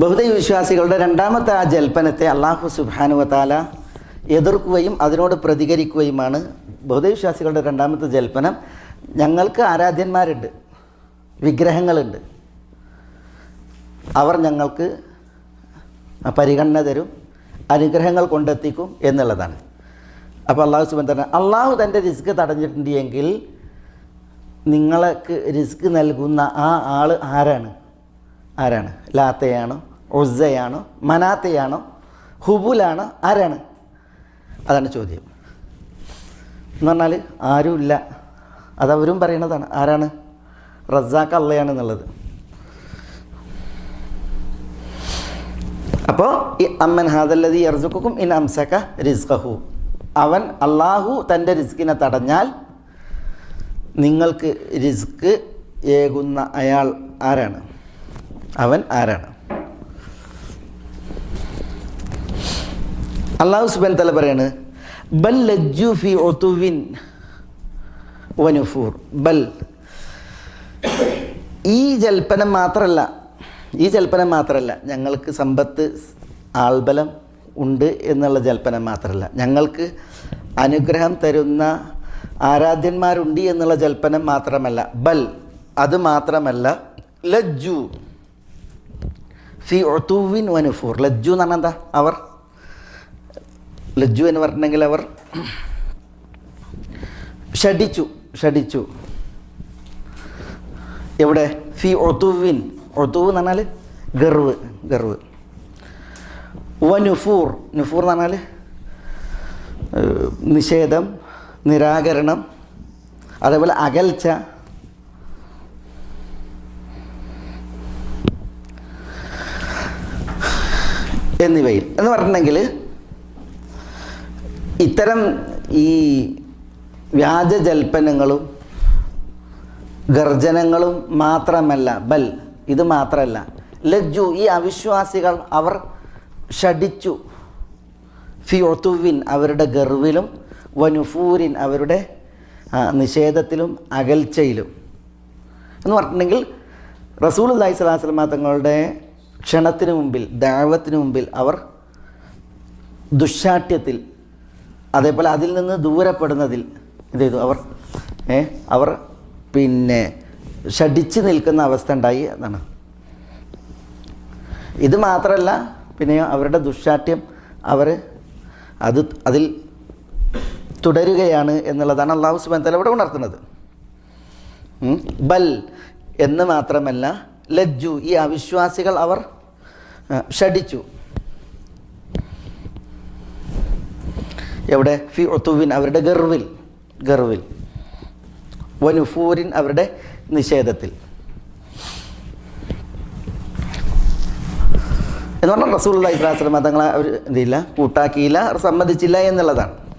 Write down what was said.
ബഹുദൈവ വിശ്വാസികളുടെ രണ്ടാമത്തെ ആ ജൽപ്പനത്തെ അള്ളാഹു സുബാനുവത്താല എതിർക്കുകയും അതിനോട് പ്രതികരിക്കുകയുമാണ് ബഹുദൈവ വിശ്വാസികളുടെ രണ്ടാമത്തെ ജൽപ്പനം. ഞങ്ങൾക്ക് ആരാധ്യന്മാരുണ്ട് വിഗ്രഹങ്ങളുണ്ട്. അവർ ഞങ്ങൾക്ക് പരിഗണന തരും അനുഗ്രഹങ്ങൾ കൊണ്ടെത്തിക്കും എന്നുള്ളതാണ്. അപ്പോൾ അള്ളാഹു സുബൻ തന്നെ അള്ളാഹു തന്റെ റിസ്ക് തടഞ്ഞിട്ടുണ്ട് എങ്കിൽ നിങ്ങൾക്ക് റിസ്ക് നൽകുന്ന ആ ആൾ ആരാണ്? ആരാണ്? ലാത്തയാണോ? ഒസയാണോ മനാത്തയാണോ? ഹുബുലാണോ? ആരാണ്? അതാണ് ചോദ്യം. എന്ന് പറഞ്ഞാൽ ആരുമില്ല. അതവരും പറയണതാണ് ആരാണ്? റസാഖ് അള്ളയാണ് എന്നുള്ളത് അപ്പോൾ ഈ അമ്മൻ ഹാദല്ലതി അർജുക്കും ഇൻ അംസക റിസ്ഖഹു. അവൻ അള്ളാഹു തന്റെ റിസ്കിനെ തടഞ്ഞാൽ നിങ്ങൾക്ക് റിസ്ക് ഏകുന്ന അയാൾ ആരാണ്? അവൻ ആരാണ്? അള്ളാഹു സുബൻ തല പറയാണ് ബൽ ലജ്ജു ഫി ഒത്തുവിൻ വനുഫൂർ ബൽ. ഈ ജൽപ്പനം മാത്രമല്ല ഈ ജൽപ്പനം മാത്രമല്ല ഞങ്ങൾക്ക് സമ്പത്ത് ആൾബലം ഉണ്ട് എന്നുള്ള ജൽപ്പനം മാത്രമല്ല ഞങ്ങൾക്ക് അനുഗ്രഹം തരുന്ന ആരാധ്യന്മാരുണ്ട് എന്നുള്ള ജൽപ്പനം മാത്രമല്ല. ബൽ അത് മാത്രമല്ല ലജ്ജു. ഫി ഒത്തുവിൻ വനുഫൂർ ലജ്ജു എന്ന് പറഞ്ഞാൽ എന്താ? അവർ. ലജ്ജു എന്ന് പറഞ്ഞിട്ടുണ്ടെങ്കിൽ അവർ ഷടിച്ചു ഷടിച്ചു. എവിടെ? ഫി ഒത്തുവിൻ ഒത്തുവ് എന്ന് പറഞ്ഞാൽ ഗർവ് ഗർവ്. വ നുഫൂർ നുഫൂർ എന്ന് പറഞ്ഞാൽ നിഷേധം നിരാകരണം അതേപോലെ അകൽച്ച എന്നിവയിൽ. എന്ന് പറഞ്ഞിട്ടുണ്ടെങ്കിൽ ഇത്തരം ഈ വ്യാജജൽപ്പനങ്ങളും ഗർജനങ്ങളും മാത്രമല്ല ബൽ ഇത് മാത്രമല്ല ലജ്ജു ഈ അവിശ്വാസികൾ അവർ ഷടിച്ചു ഫി ഒത്തുവിൻ അവരുടെ ഗർവിലും വനുഫൂരിൻ അവരുടെ നിഷേധത്തിലും അകൽച്ചയിലും. എന്ന് പറഞ്ഞിട്ടുണ്ടെങ്കിൽ റസൂൽ അല്ലാഹി സ്വലാസ്ലമാ തങ്ങളുടെ ക്ഷണത്തിന് മുമ്പിൽ ദാവത്തിന് മുമ്പിൽ അവർ ദുശാഠ്യത്തിൽ അതേപോലെ അതിൽ നിന്ന് ദൂരപ്പെടുന്നതിൽ എന്ത് ചെയ്തു? അവർ ഏ അവർ പിന്നെ ഷടിച്ച് നിൽക്കുന്ന അവസ്ഥ ഉണ്ടായി എന്നാണ്. ഇത് മാത്രമല്ല പിന്നെ അവരുടെ ദുശാഠ്യം അവർ അത് അതിൽ തുടരുകയാണ് എന്നുള്ളതാണ് അള്ളാഹു സുബാൻ തല ഇവിടെ ഉണർത്തുന്നത്. ബൽ എന്ന് മാത്രമല്ല ലജ്ജു. ഈ അവിശ്വാസികൾ അവർ ഷടിച്ചു എവിടെ? ഫി ഒത്തുവിൻ അവരുടെ ഗർവിൽ. ഗർവിൽ. വനുഫൂരിൻ അവരുടെ നിഷേധത്തിൽ. എന്ന് പറഞ്ഞാൽ റസൂൽ ഇബ്രാഹിം തങ്ങളെ അവർ എന്തില്ല കൂട്ടാക്കിയില്ല സമ്മതിച്ചില്ല എന്നുള്ളതാണ്.